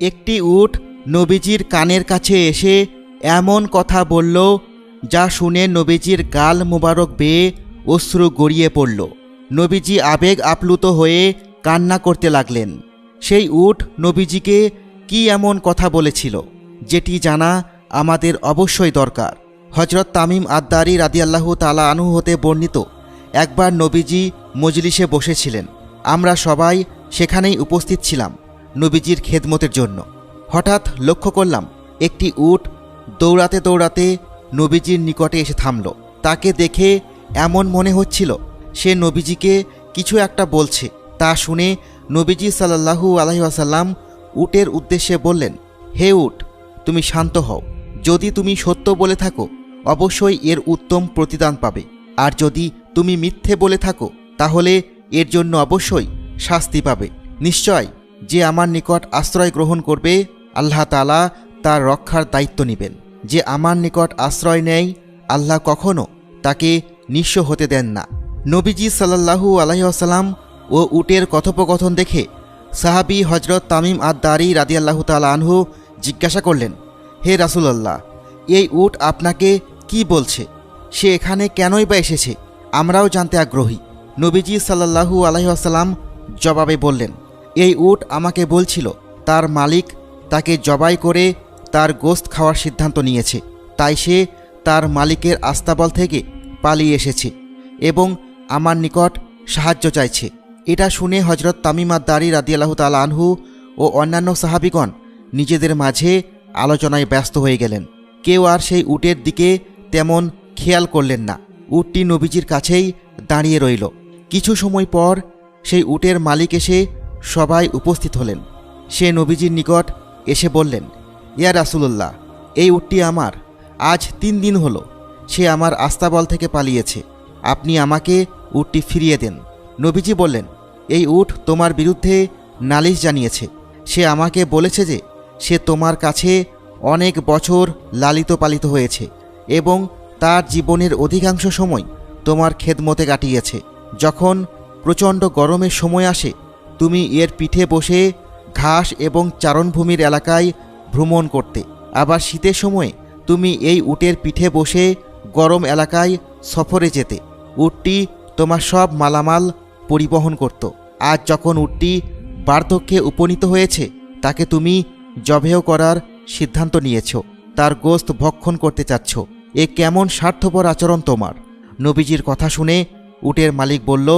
একটি উট নবীজির কানের কাছে এসে এমন কথা বলল, যা শুনে নবীজির গাল মোবারক বেয়ে অশ্রু গড়িয়ে পড়ল। নবীজি আবেগ আপ্লুত হয়ে কান্না করতে লাগলেন। সেই উট নবীজিকে কি এমন কথা বলেছিল, যেটি জানা আমাদের অবশ্যই দরকার। হজরত তামিম আদ্দারি রাদিয়াল্লাহু তালা আনু হতে বর্ণিত, একবার নবীজি মজলিসে বসেছিলেন। আমরা সবাই সেখানেই উপস্থিত ছিলাম। নবীজির খেদমতের জন্য। হঠাৎ লক্ষ্য করলাম, একটি উট দৌড়াতে দৌড়াতে নবীজির নিকটে এসে থামল। তাকে দেখে এমন মনে হচ্ছিল, সে নবীজিকে কিছু একটা বলছে। তা শুনে নবীজি সাল্লাহু আলহিহাসাল্লাম উটের উদ্দেশ্যে বললেন, হে উট, তুমি শান্ত হও। যদি তুমি সত্য বলে থাকো, অবশ্যই এর উত্তম প্রতিদান পাবে। আর যদি তুমি মিথ্যে বলে থাকো, তাহলে এর জন্য অবশ্যই শাস্তি পাবে। নিশ্চয় যে আমার নিকট আশ্রয় গ্রহণ করবে, আল্লাহ তালা তার রক্ষার দায়িত্ব নেবেন। যে আমার নিকট আশ্রয় নেয়, আল্লাহ কখনো তাকে নিঃস্ব হতে দেন না। নবীজি সাল্লাহু আলহিহাসাল্লাম ও উটের কথোপকথন দেখে সাহাবি হজরত তামিম আদ দারি রাদিয়াল্লাহু তালা আনহু জিজ্ঞাসা করলেন, হে রাসুলাল্লাহ, এই উট আপনাকে কি বলছে? সে এখানে কেনই বা এসেছে? আমরাও জানতে আগ্রহী। নবীজি সাল্লাহু আলহিহাসাল্লাম জবাবে বললেন এই উট আমাকে বলছিল, তার মালিক তাকে জবাই করে তার গোস্ত খাওয়ার সিদ্ধান্ত নিয়েছে। তাই সে তার মালিকের আস্তাবল থেকে পালিয়ে এসেছে এবং আমার নিকট সাহায্য চাইছে। এটা শুনে হজরত তামিমাদ দারি রাদিয়াল্লাহু তাল আনহু ও অন্যান্য সাহাবিগণ নিজেদের মাঝে আলোচনায় ব্যস্ত হয়ে গেলেন। কেউ আর সেই উটের দিকে তেমন খেয়াল করলেন না। উটটি নবীজির কাছেই দাঁড়িয়ে রইল। কিছু সময় পর সেই উটের মালিক এসে সবাই উপস্থিত হলেন। সে নবীজির নিকট এসে বললেন, ইয়া রাসুলুল্লাহ, এই উটটি আমার। আজ তিন দিন হলো, সে আমার আস্তাবল থেকে পালিয়েছে। আপনি আমাকে উটটি ফিরিয়ে দেন। নবীজি বললেন, এই উট তোমার বিরুদ্ধে নালিশ জানিয়েছে। সে আমাকে বলেছে যে, সে তোমার কাছে অনেক বছর লালিত পালিত হয়েছে এবং তার জীবনের অধিকাংশ সময় তোমার খেদমতে কাটিয়েছে। যখন প্রচণ্ড গরমের সময় আসে তুমি এর পিঠে বসে ঘাস এবং চারণভূমির এলাকায় ভ্রমণ করতে। আবার শীতের সময় তুমি এই উটের পিঠে বসে গরম এলাকায় সফরে যেতে। উটটি তোমার সব মালামাল পরিবহন করত। আজ যখন উটটি বার্ধক্যে উপনীত হয়েছে, তাকে তুমি জবেহ করার সিদ্ধান্ত নিয়েছ। তার গোস্ত ভক্ষণ করতে চাচ্ছ। এ কেমন স্বার্থপর আচরণ তোমার? নবীজির কথা শুনে উটের মালিক বলল,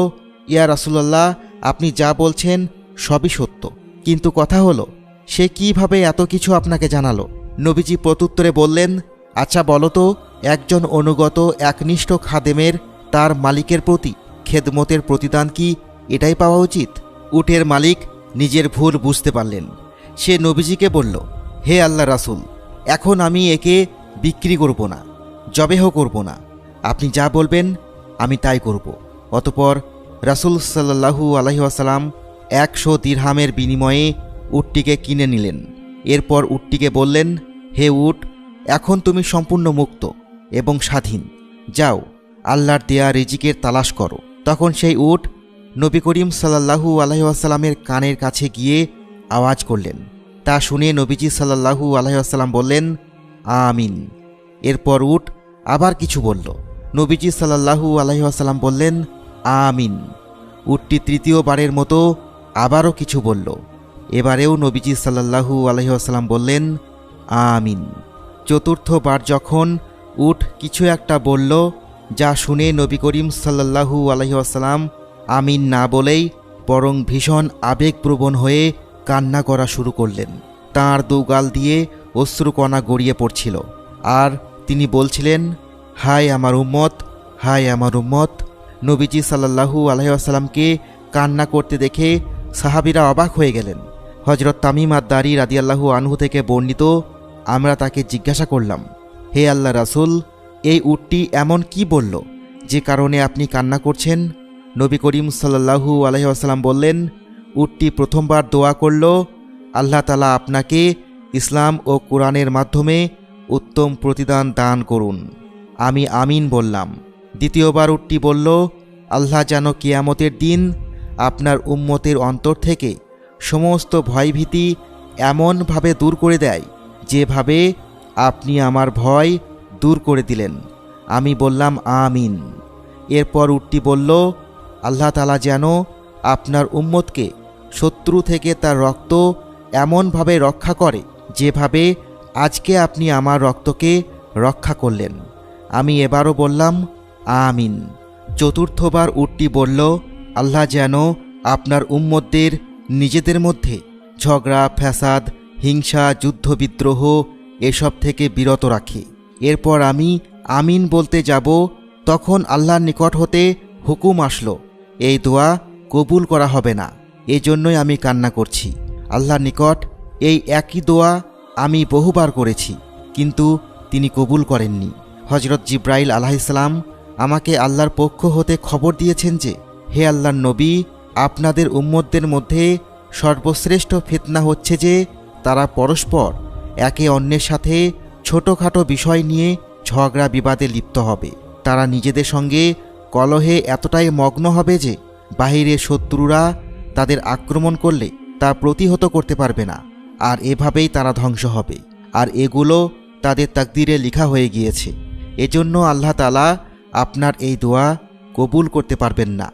ইয়া রাসুলাল্লাহ আপনি যা বলছেন সবই সত্য। কিন্তু কথা হলো, সে কীভাবে এত কিছু আপনাকে জানালো? নবীজি প্রত্যুত্তরে বললেন আচ্ছা বলো তো, একজন অনুগত, একনিষ্ঠ খাদেমের তার মালিকের প্রতি খেদমতের প্রতিদান কি এটাই পাওয়া উচিত? উটের মালিক নিজের ভুল বুঝতে পারলেন। সে নবীজিকে বলল, হে আল্লাহ রাসুল, এখন আমি একে বিক্রি করব না, জবেহ করব না। আপনি যা বলবেন, আমি তাই করব। অতপর রাসুল সাল্লাহু আলহিহাসাল্লাম একশো দিরহামের বিনিময়ে উটটিকে কিনে নিলেন। এরপর উটটিকে বললেন, হে উট, এখন তুমি সম্পূর্ণ মুক্ত এবং স্বাধীন। যাও, আল্লাহর দেয়া রিজিকের তালাশ করো। তখন সেই উট নবী করিম সাল্লাহু আলহিহাসাল্লামের কানের কাছে গিয়ে আওয়াজ করলেন। তা শুনে নবীজি সাল্লাহু আলহিহাসাল্লাম বললেন, আমিন। এরপর উট আবার কিছু বলল। নবীজি সাল্লাহু আলহিহাসাল্লাম বললেন আমিন। উটটি তৃতীয়বারের মতো আবারও কিছু বলল। এবারেও নবীজি সাল্লাহু আলহিহাসাল্লাম বললেন, আমিন। চতুর্থবার যখন উট কিছু একটা বলল, যা শুনে নবী করিম সাল্লাহু আলহিহাসাল্লাম আমিন না বলেই বরং ভীষণ আবেগপ্রবণ হয়ে কান্না করা শুরু করলেন। তাঁর দুগাল দিয়ে অশ্রুকণা গড়িয়ে পড়ছিল। আর তিনি বলছিলেন, হায় আমার উম্মত, হায় আমার উম্মত। নবীজি সাল্লাহু আলহিহাসাল্লামকে কান্না করতে দেখে সাহাবিরা অবাক হয়ে গেলেন। হজরত তামিম আদারি রাদিয়াল্লাহু আনহু থেকে বর্ণিত, আমরা তাকে জিজ্ঞাসা করলাম, হে আল্লাহ রাসুল, এই উটটি এমন কি বলল যে কারণে আপনি কান্না করছেন? নবী করিম সাল্লাহু আলহিহাসাল্লাম বললেন, উটটি প্রথমবার দোয়া করল, আল্লাহ তালা আপনাকে ইসলাম ও কোরআনের মাধ্যমে উত্তম প্রতিদান দান করুন। আমি আমিন বললাম। দ্বিতীয়বার উটটি বলল, আল্লাহ যেন কিয়ামতের দিন আপনার উম্মতের অন্তর থেকে সমস্ত ভয়ভীতি এমনভাবে দূর করে দেয়, যেভাবে আপনি আমার ভয় দূর করে দিলেন। আমি বললাম, আমিন। এরপর উটটি বলল, আল্লাহ তালা যেন আপনার উম্মতকে শত্রু থেকে তার রক্ত এমনভাবে রক্ষা করে, যেভাবে আজকে আপনি আমার রক্তকে রক্ষা করলেন। আমি এবারও বললাম আমিন। চতুর্থবার উটটি বলল, আল্লাহ যেন আপনার উম্মতদের নিজেদের মধ্যে ঝগড়া, ফ্যাসাদ, হিংসা যুদ্ধবিদ্রোহ এসব থেকে বিরত রাখে। এরপর আমি আমিন বলতে যাব, তখন আল্লাহর নিকট হতে হুকুম আসলো, এই দোয়া কবুল করা হবে না, এজন্যই আমি কান্না করছি। আল্লাহর নিকট এই একই দোয়া আমি বহুবার করেছি, কিন্তু তিনি কবুল করেননি। হজরত জিব্রাইল আলাহিসাল্লাম আমাকে আল্লাহর পক্ষ হতে খবর দিয়েছেন যে, হে আল্লাহর নবী, আপনাদের উম্মতদের মধ্যে সর্বশ্রেষ্ঠ ফিতনা হচ্ছে যে, তারা পরস্পর একে অন্যের সাথে ছোটোখাটো বিষয় নিয়ে ঝগড়া বিবাদে লিপ্ত হবে। তারা নিজেদের সঙ্গে কলহে এতটাই মগ্ন হবে যে, বাহিরে শত্রুরা তাদের আক্রমণ করলে তা প্রতিহত করতে পারবে না, আর এভাবেই তারা ধ্বংস হবে। আর এগুলো তাদের তাকদিরে লিখা হয়ে গিয়েছে। এজন্য আল্লাহ তালা আপনার এই দোয়া কবুল করতে পারবেন না।